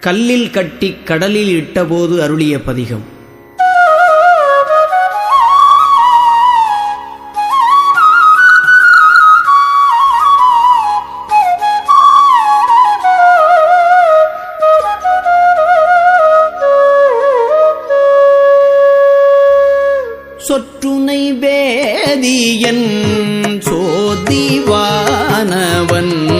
கல்லில் கட்டி கடலில் இட்டபோது அருளிய பதிகம். சொற்றுனை வேதியன் சோதிவானவன்.